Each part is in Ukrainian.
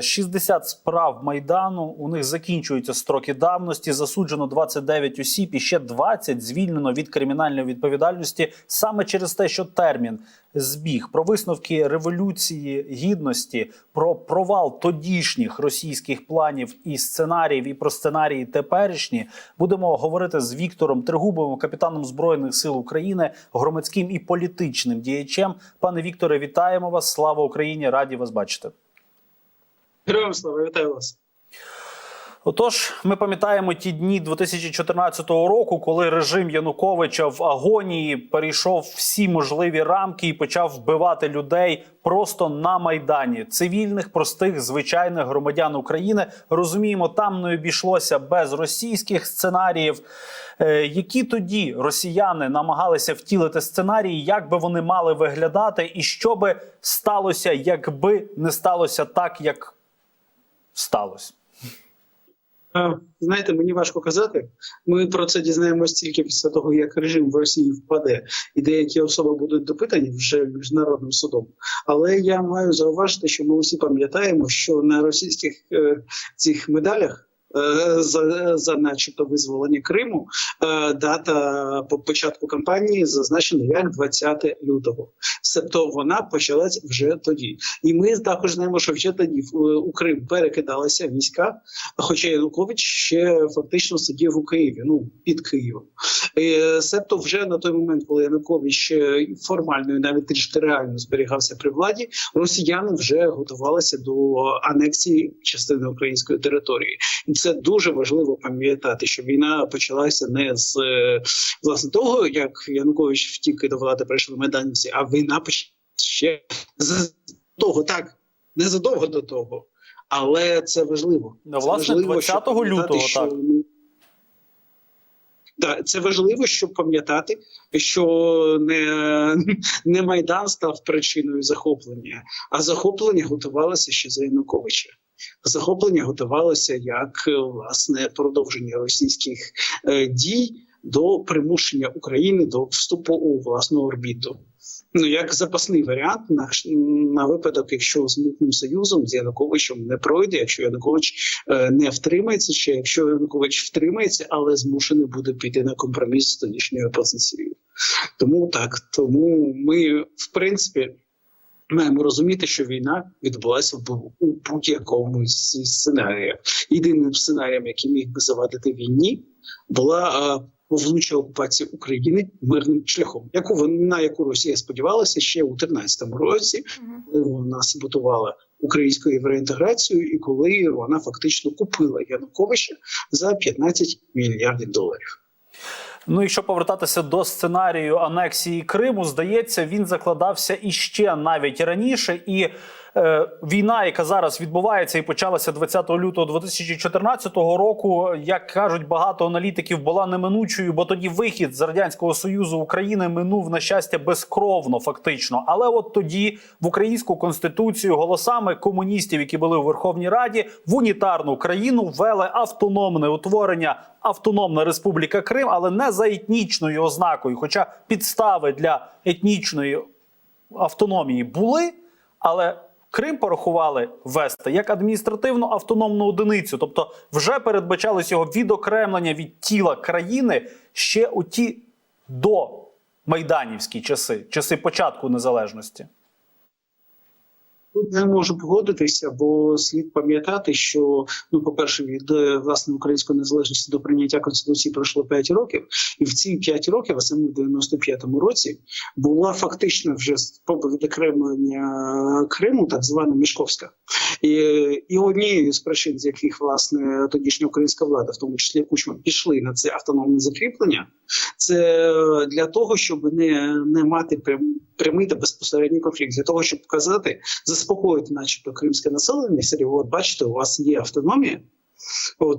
60 справ майдану. У них закінчуються строки давності. Засуджено 29 осіб і ще 20 звільнено від кримінальної відповідальності саме через те, що термін збіг про висновки революції гідності, про провал тодішніх російських планів і сценаріїв, і про сценарії теперішні будемо говорити з Віктором Тригубовим, капітаном збройних сил України, громадським і політичним діячем. Пане Вікторе, вітаємо вас! Слава Україні! Раді вас бачити. Героям слава, вітаю вас. Отож, ми пам'ятаємо ті дні 2014 року, коли режим Януковича в агонії перейшов всі можливі рамки і почав вбивати людей просто на майдані цивільних, простих, звичайних громадян України. Розуміємо, там не обійшлося без російських сценаріїв. Е, Які тоді росіяни намагалися втілити сценарії, як би вони мали виглядати, і що би сталося, якби не сталося так, як сталося? Знаєте, мені важко казати. Ми про це дізнаємось тільки після того, як режим в Росії впаде, і деякі особи будуть допитані вже міжнародним судом. Але я маю зауважити, що ми усі пам'ятаємо, що на російських е, цих медалях. Е, За, за начебто визволення Криму е, дата по початку кампанії зазначена як 20 лютого. Себто вона почалась вже тоді. І ми також знаємо, що вже тоді в- у Крим перекидалися війська, хоча Янукович ще фактично сидів у Києві, ну під Києвом. Е, Себто, вже на той момент, коли Янукович е, формально і навіть трішки реально зберігався при владі, росіяни вже готувалися до анексії частини української території, це дуже важливо пам'ятати, що війна почалася не з е, власне того, як Янукович втік і до влади прийшли майданівці, а війна почалася ще з того, так не задовго до того. Але це важливо. Ну, Це власне, важливо, 20 лютого, що, так. Да, це важливо, щоб пам'ятати, що не, не Майдан став причиною захоплення, а захоплення готувалося ще за Януковича. Захоплення готувалося як е, власне продовження російських е, дій до примушення України до вступу у власну орбіту. Ну як запасний варіант на, на випадок, якщо з митним союзом з Януковичем не пройде, якщо Янукович е, не втримається, чи якщо Янукович втримається, але змушений буде піти на компроміс з тодішньою опозицією. Тому так, тому ми в принципі. Маємо розуміти, що війна відбулася в у будь-якому зі сценаріїв. Єдиним сценарієм, який міг би завадити війні, була повнуча окупація України мирним шляхом, яку вона на яку Росія сподівалася ще у 13 році, коли вона саботувала українську євроінтеграцію, і коли вона фактично купила Януковича за 15 мільярдів доларів. Ну, і що повертатися до сценарію анексії Криму, здається, він закладався іще навіть раніше. І війна, яка зараз відбувається і почалася 20 лютого 2014 року, як кажуть багато аналітиків, була неминучою, бо тоді вихід з радянського союзу України минув на щастя безкровно, фактично. Але от тоді в українську конституцію голосами комуністів, які були у Верховній Раді, в унітарну країну ввели автономне утворення Автономна Республіка Крим, але не за етнічною ознакою. Хоча підстави для етнічної автономії були, але Крим порахували ввести як адміністративну автономну одиницю, тобто вже передбачалось його відокремлення від тіла країни ще у ті до майданівські часи, часи початку незалежності. Тут не можу погодитися, бо слід пам'ятати, що ну, по-перше, від е, власне української незалежності до прийняття конституції пройшло 5 років, і в ці 5 років, а саме в 95-му році, була фактично вже відокремлення Криму, так звана Мішковська, і, і однією з причин, з яких власне тодішня українська влада, в тому числі Кучма, пішли на це автономне закріплення, це для того, щоб не, не мати прям, прямий та безпосередній конфлікт, для того, щоб показати, заспокоїти, начебто, кримське населення, і от бачите, у вас є автономія.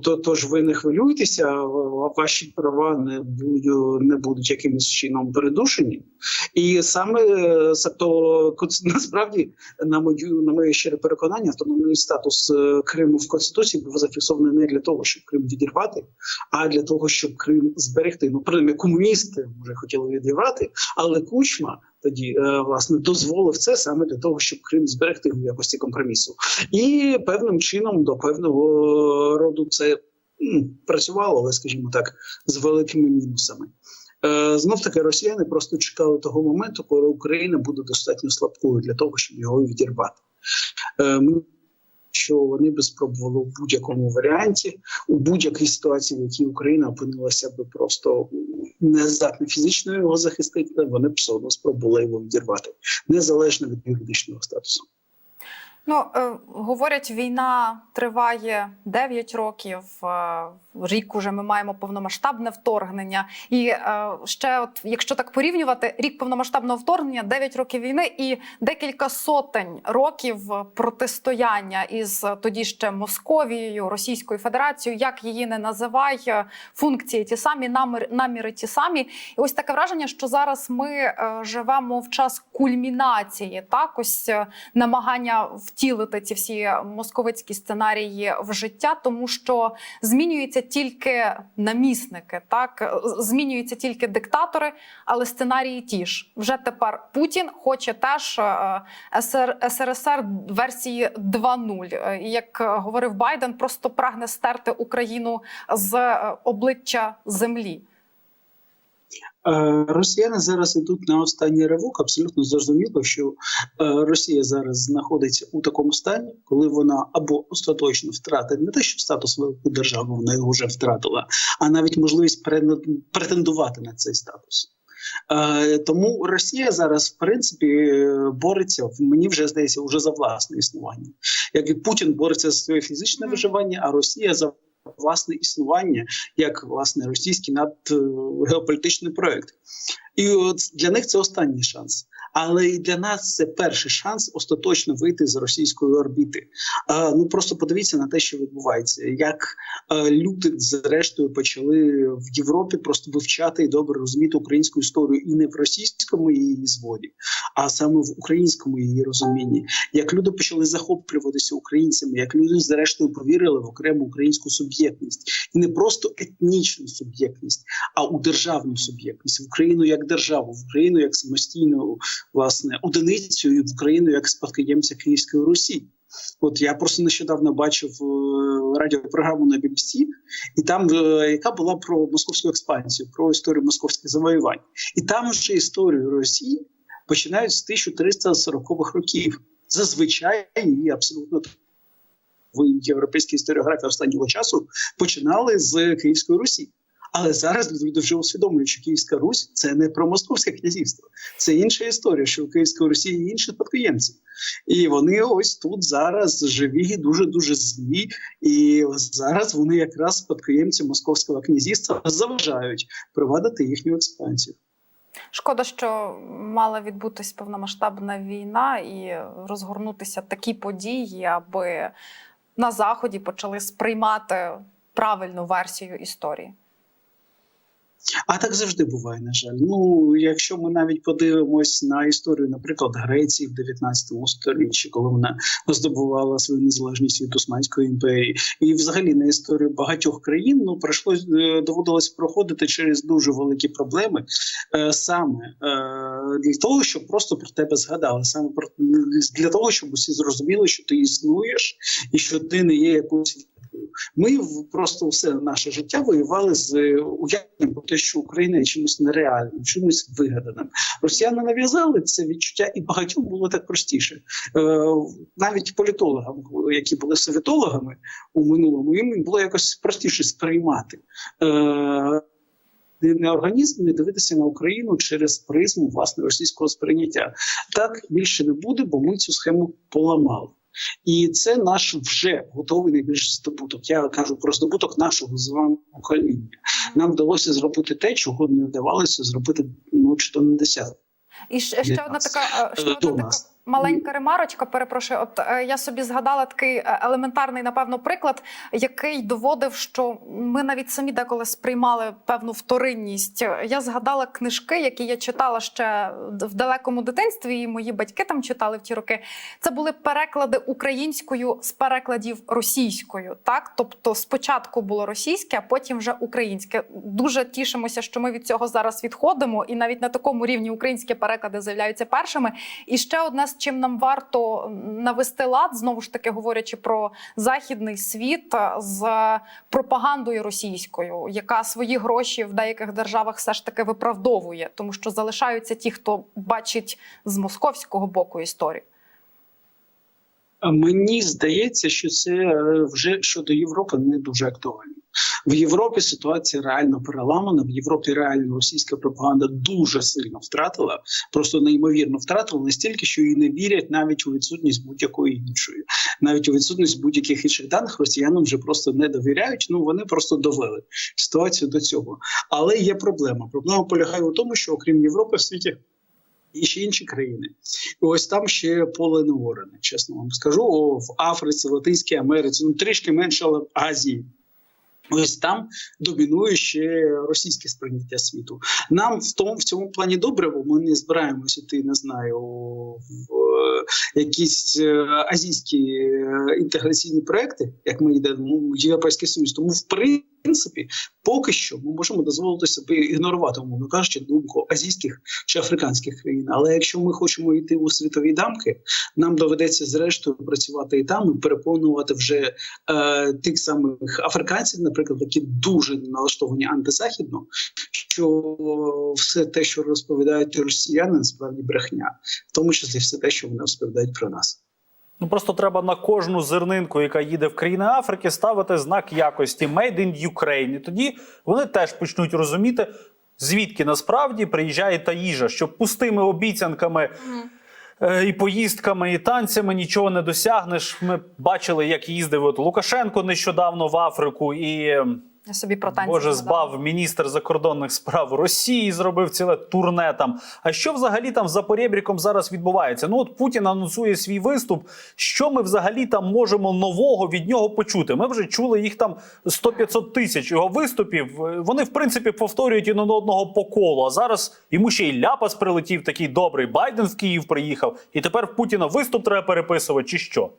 То, тож ви не хвилюйтеся, ваші права не будуть, не будуть якимось чином передушені. І саме е, то насправді, на мою на моє щире переконання, автономний статус е, Криму в конституції був зафіксований не для того, щоб Крим відірвати, а для того, щоб Крим зберегти. Ну, принаймні, комуністи вже хотіли відірвати, але Кучма тоді е, власне дозволив це саме для того, щоб Крим зберегти в якості компромісу, і певним чином до певного роду це працювало, але скажімо так, з великими мінусами. Е, Знов таки росіяни просто чекали того моменту, коли Україна буде достатньо слабкою для того, щоб його відірвати. Е, що вони би спробували в будь-якому варіанті, у будь-якій ситуації, в якій Україна опинилася би просто не здатні фізично його захистити, вони все спробували його відірвати, незалежно від юридичного статусу. Ну, е, говорять, війна триває 9 років. Е, рік уже ми маємо повномасштабне вторгнення. І е, ще, от, якщо так порівнювати, рік повномасштабного вторгнення, 9 років війни і декілька сотень років протистояння із тоді ще Московією, Російською Федерацією, як її не називай, функції ті самі, наміри, наміри ті самі. І ось таке враження, що зараз ми живемо в час кульмінації, так ось намагання втілити ці всі московицькі сценарії в життя, тому що змінюються тільки намісники, так змінюються тільки диктатори, але сценарії ті ж. Вже тепер Путін хоче теж е, СР, СРСР версії 2.0. Е, як говорив Байден, просто прагне стерти Україну з е, обличчя землі. Е, Росіяни зараз йдуть на останній ривок. Абсолютно зрозуміло, що е, Росія зараз знаходиться у такому стані, коли вона або остаточно втратить не те, що статус великої держави, вона його вже втратила, а навіть можливість претен- претендувати на цей статус. Е, тому Росія зараз, в принципі, бореться мені вже здається вже за власне існування. Як і Путін бореться за своє фізичне виживання, а Росія за власне існування як власне російський над е, геополітичний проект. І от для них це останній шанс. Але і для нас це перший шанс остаточно вийти з російської орбіти. А, ну просто подивіться на те, що відбувається, як е, люди зрештою почали в Європі просто вивчати і добре розуміти українську історію і не в російському її зводі, а саме в українському її розумінні. Як люди почали захоплюватися українцями, як люди зрештою повірили в окрему українську суб'єктність, і не просто етнічну суб'єктність, а у державну суб'єктність в Україну як державу, в Україну як самостійну власне одиницю, в Україну як спадкоємця Київської Русі. От я просто нещодавно бачив е, радіопрограму на BBC, і там е, яка була про московську експансію, про історію московських завоювань, і там вже історію Росії починають з 1340-х років. Зазвичай і абсолютно в європейській історіографії останнього часу починали з Київської Русі. Але зараз люди вже усвідомлюють, що Київська Русь це не про московське князівство, це інша історія, що у Київської Русі є інші спадкоємці. І вони ось тут зараз живі, дуже дуже злі. І зараз вони якраз спадкоємці московського князівства заважають провадити їхню експансію. Шкода, що мала відбутись повномасштабна війна і розгорнутися такі події, аби на заході почали сприймати правильну версію історії. А так завжди буває, на жаль. Ну, якщо ми навіть подивимось на історію, наприклад, Греції в 19 столітті, коли вона здобувала свою незалежність від Османської імперії, і взагалі на історію багатьох країн, ну прийшлось е, доводилось проходити через дуже великі проблеми е, саме е, для того, щоб просто про тебе згадали, саме про для того, щоб усі зрозуміли, що ти існуєш і що ти не є якоюсь ми в- просто все наше життя воювали з е, уявленням про те, що Україна є чимось нереальним, чимось вигаданим. Росіяни нав'язали це відчуття, і багатьом було так простіше. Е, навіть політологам, які були советологами у минулому, їм було якось простіше сприймати. Е, не організм не дивитися на Україну через призму власне російського сприйняття. Так більше не буде, бо ми цю схему поламали. І це наш вже готовий найбільший здобуток. Я кажу про здобуток нашого з вами покоління. Нам вдалося зробити те, чого не вдавалося зробити ну чи то не десяток. І ще, ще одна така, ще Е, одна така. Маленька ремарочка, перепрошую. От е, я собі згадала такий е, елементарний, напевно, приклад, який доводив, що ми навіть самі деколи сприймали певну вторинність. Я згадала книжки, які я читала ще в далекому дитинстві, і мої батьки там читали в ті роки. Це були переклади українською з перекладів російською. Так, тобто спочатку було російське, а потім вже українське. Дуже тішимося, що ми від цього зараз відходимо, і навіть на такому рівні українські переклади з'являються першими. І ще одне, з чим нам варто навести лад, знову ж таки говорячи про західний світ е, з пропагандою російською, яка свої гроші в деяких державах все ж таки виправдовує, тому що залишаються ті, хто бачить з московського боку історію. Мені здається, що це е, вже щодо Європи не дуже актуально. В Європі ситуація реально переламана. В Європі реально російська пропаганда дуже сильно втратила, просто неймовірно втратила настільки, що їй не вірять навіть у відсутність будь-якої іншої, навіть у відсутність будь-яких інших даних росіянам вже просто не довіряють. Ну вони просто довели ситуацію до цього. Але є проблема. Проблема полягає у тому, що окрім Європи в світі. І ще інші країни, і ось там ще поле не неорене, чесно вам скажу. О, в Африці, Латинській Америці, ну трішки менше, але Азії. Ось там домінує ще російське сприйняття світу. Нам в тому в цьому плані добре, бо ми не збираємося йти, не знаю, в е, якісь е, азійські е, інтеграційні проекти, як ми йдемо в Європейський Союз. Тому, в принципі, поки що ми можемо дозволити собі ігнорувати, умовно кажучи, думку азійських чи африканських країн. Але якщо ми хочемо йти у світові дамки, нам доведеться зрештою працювати і там і переконувати вже е, тих самих африканців, наприклад, які дуже налаштовані антизахідно, що все те, що розповідають росіяни, насправді брехня, в тому числі все те, що вони розповідають про нас. Ну просто треба на кожну зернинку, яка їде в країни Африки, ставити знак якості Made in Ukraine. І тоді вони теж почнуть розуміти, звідки насправді приїжджає та їжа, щоб пустими обіцянками. е, І поїздками, і танцями нічого не досягнеш. Ми бачили, як їздив от Лукашенко нещодавно в Африку, і ем, собі про танці Боже збав міністр закордонних справ Росії, зробив ціле турне там. А що взагалі там за порєбріком зараз відбувається? Ну от Путін анонсує свій виступ. Що ми взагалі там можемо нового від нього почути? Ми вже чули їх там 100-500 тисяч його виступів. Вони в принципі повторюють один одного по колу. А зараз йому ще й ляпас прилетів, такий добрий. Байден в Київ приїхав, і тепер в Путіна виступ треба переписувати, чи що?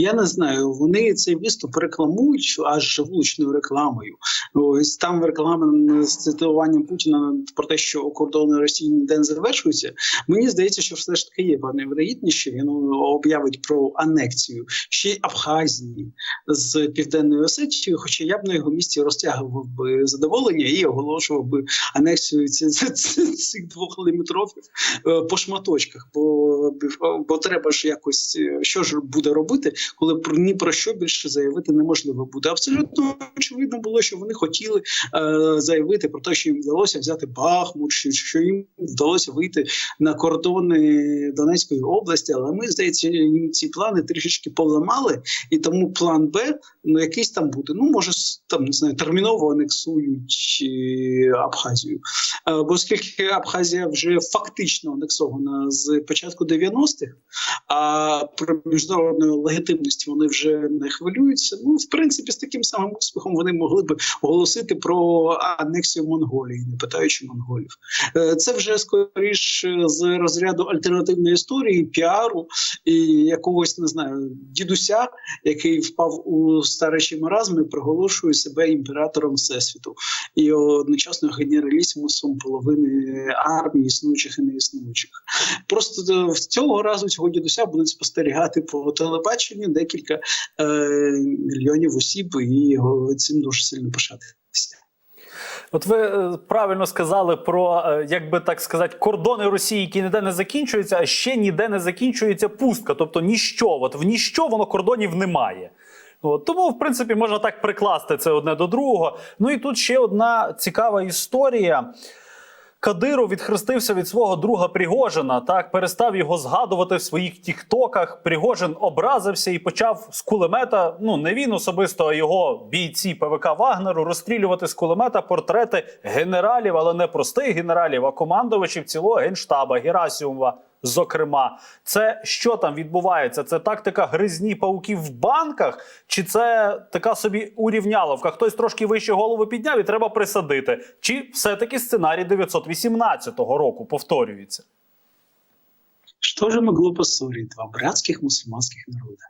Я не знаю, вони цей виступ рекламують аж влучною рекламою. Ось там реклама з цитуванням Путіна про те, що кордони Росії ніде не завершуються. Мені здається, що все ж таки є певна вірогідність, що він об'явить про анексію ще й Абхазії з південної Осетії. Хоча я б на його місці розтягував би задоволення і оголошував би анексію цих двох лімітрофів е, по шматочках, бо, бо треба ж якось е, що ж буде робити, коли про ні про що більше заявити неможливо буде. Абсолютно очевидно було, що вони хотіли е, заявити про те, що їм вдалося взяти Бахмут, що, що їм вдалося вийти на кордони Донецької області. Але ми здається, їм ці плани трішечки поламали, і тому план Б ну якийсь там буде. Ну може там не знаю, терміново анексують е, Абхазію. Е, Бо оскільки Абхазія вже фактично анексована з початку 90-х, а про міжнародну легітимність вони вже не хвилюються. Ну, в принципі, з таким самим успіхом вони могли би оголосити про анексію Монголії, не питаючи монголів. Е, Це вже скоріш з розряду альтернативної історії, піару і якогось не знаю дідуся, який впав у старечі маразми, проголошує себе імператором всесвіту і одночасно генералісімусом половини армії, існуючих і неіснуючих. Просто е, цього разу цього дідуся будуть спостерігати по телебаченню декілька е, мільйонів осіб, і цим дуже сильно пишатися. От ви е, правильно сказали про, е, як би так сказати, кордони Росії, які ніде не закінчуються, а ще ніде не закінчується пустка. Тобто ніщо. От в ніщо воно кордонів немає. От, тому, в принципі, можна так прикласти це одне до другого. Ну і тут ще одна цікава історія. Кадиров відхрестився від свого друга Пригожина, так перестав його згадувати в своїх тіктоках. Пригожин образився і почав з кулемета. Ну не він особисто, а його бійці ПВК Вагнеру розстрілювати з кулемета портрети генералів, але не простих генералів, а командувачів цілого генштаба Герасімова. Зокрема, це що там відбувається? Це тактика гризні пауків в банках, чи це така собі урівняловка? Хтось трошки вище голову підняв і треба присадити? Чи все-таки сценарій 918 року повторюється? Что же могло поссорить два братських мусульманських народи?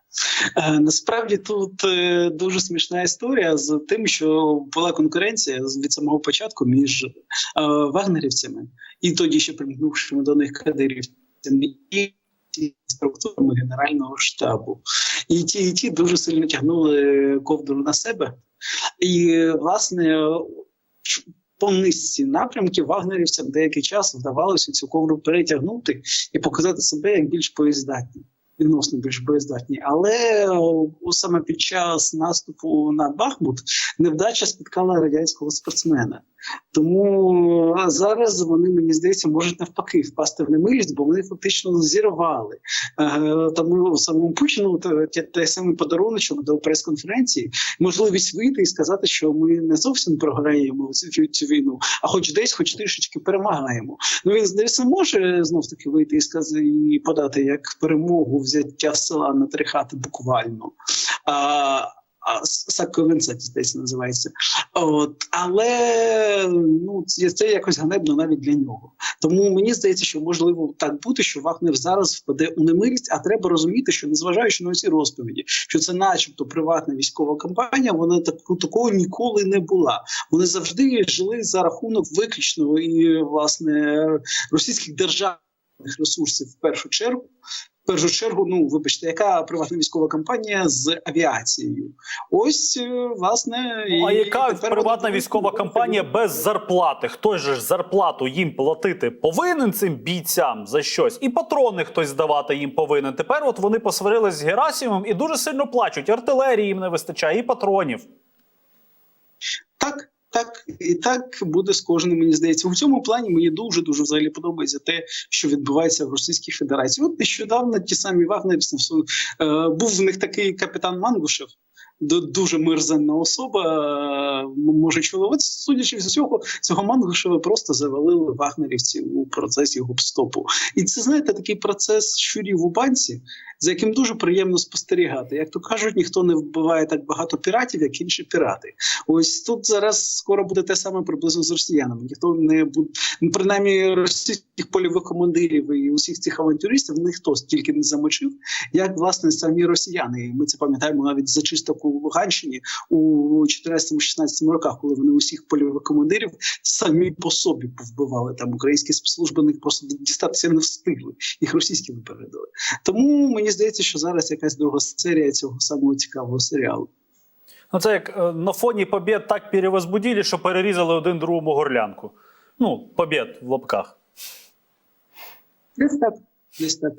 Е, насправді тут е, дуже смішна історія з тим, що була конкуренція від самого початку між е, вагнерівцями і тоді ще примкнувшими до них кадирівцями структурами Генерального штабу. І ті, і ті дуже сильно тягнули ковдру на себе. І, власне, по низці напрямків вагнерівцям деякий час вдавалося цю ковру перетягнути і показати себе як більш боєздатні. Відносно більш боєздатні, але саме під час наступу на Бахмут невдача спіткала радянського спортсмена. Тому зараз вони, мені здається, можуть навпаки впасти в немилість, бо вони фактично зірвали. Е, тому самому Путіну те- самий подаруночок до прес-конференції, можливість вийти і сказати, що ми не зовсім програємо цю війну, а хоч десь, хоч трішечки перемагаємо. Ну він здається, може знов таки вийти і сказати і подати як перемогу взяття села на три хати буквально. А, а десь називається. От, але ну це, це якось ганебно навіть для нього. Тому мені здається, що можливо так бути, що Вагнер зараз впаде у немилість, а треба розуміти, що незважаючи на ці розповіді, що це, начебто, приватна військова кампанія, вона так такого ніколи не була. Вони завжди жили за рахунок виключно і власне російських державних ресурсів в першу чергу. Першу чергу, ну вибачте, яка приватна військова кампанія з авіацією? Ось е, власне Ну, а і яка приватна військова кампанія без зарплати? Хтось же ж зарплату їм платити повинен цим бійцям за щось, і патрони хтось здавати їм повинен. Тепер от вони посварились з Герасимом і дуже сильно плачуть. Артилерії їм не вистачає, і патронів. Так, так і так буде з кожним. Мені здається, у цьому плані мені дуже дуже взагалі подобається те, що відбувається в Російській Федерації. От нещодавно ті самі вагнерівці е, був в них такий капітан Мангушев. Ду- Дуже мерзенна особа, е, може чоловік. Судячи з усього, цього Мангушева просто завалили вагнерівці у процесі гопстопу. І це знаєте такий процес щурів у банці, за яким дуже приємно спостерігати. Як то кажуть, ніхто не вбиває так багато піратів, як інші пірати. Ось тут зараз скоро буде те саме приблизно з росіянами. Ніхто не буде принаймні російських польових командирів і усіх цих авантюристів ніхто стільки не замочив, як власне самі росіяни. І ми це пам'ятаємо навіть за чисток у Луганщині у 14-16 роках, коли вони усіх польових командирів самі по собі повбивали. Там українські спецслужби них просто дістатися не встигли. Їх російські випередили. Тому мені здається, що зараз якась друга серія цього самого цікавого серіалу. Ну це як е, на фоні побєд так перевозбудили, що перерізали один другому горлянку. Ну, побєд в лапках. Десь так. Десь так.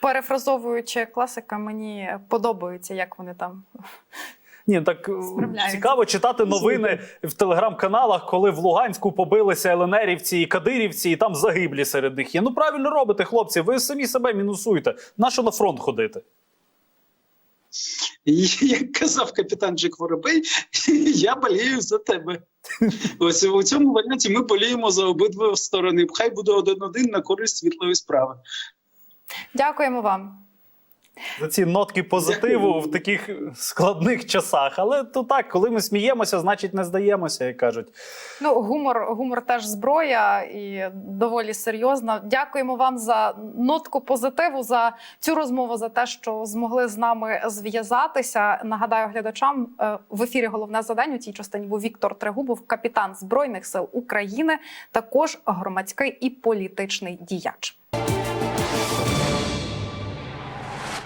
Перефразовуючи класика, мені подобається, як вони там. Ні, так е, цікаво читати новини в телеграм-каналах, коли в Луганську побилися ЛНРівці і Кадирівці, і там загиблі серед них є. Ну правильно робите, хлопці. Ви самі себе мінусуєте. Нащо на фронт ходити? Як казав капітан Джек Воробей, я болію за тебе. Ось у цьому варіанті ми боліємо за обидві сторони. Хай буде один-один на користь світлої справи. Дякуємо вам. За ці нотки позитиву Дякую. в таких складних часах. Але то так, коли ми сміємося, значить не здаємося, як кажуть. Ну, гумор, гумор теж зброя і доволі серйозно. Дякуємо вам за нотку позитиву, за цю розмову, за те, що змогли з нами зв'язатися. Нагадаю глядачам е, в ефірі головне завдання у цій частині був Віктор Трегубов, капітан збройних сил України, також громадський і політичний діяч.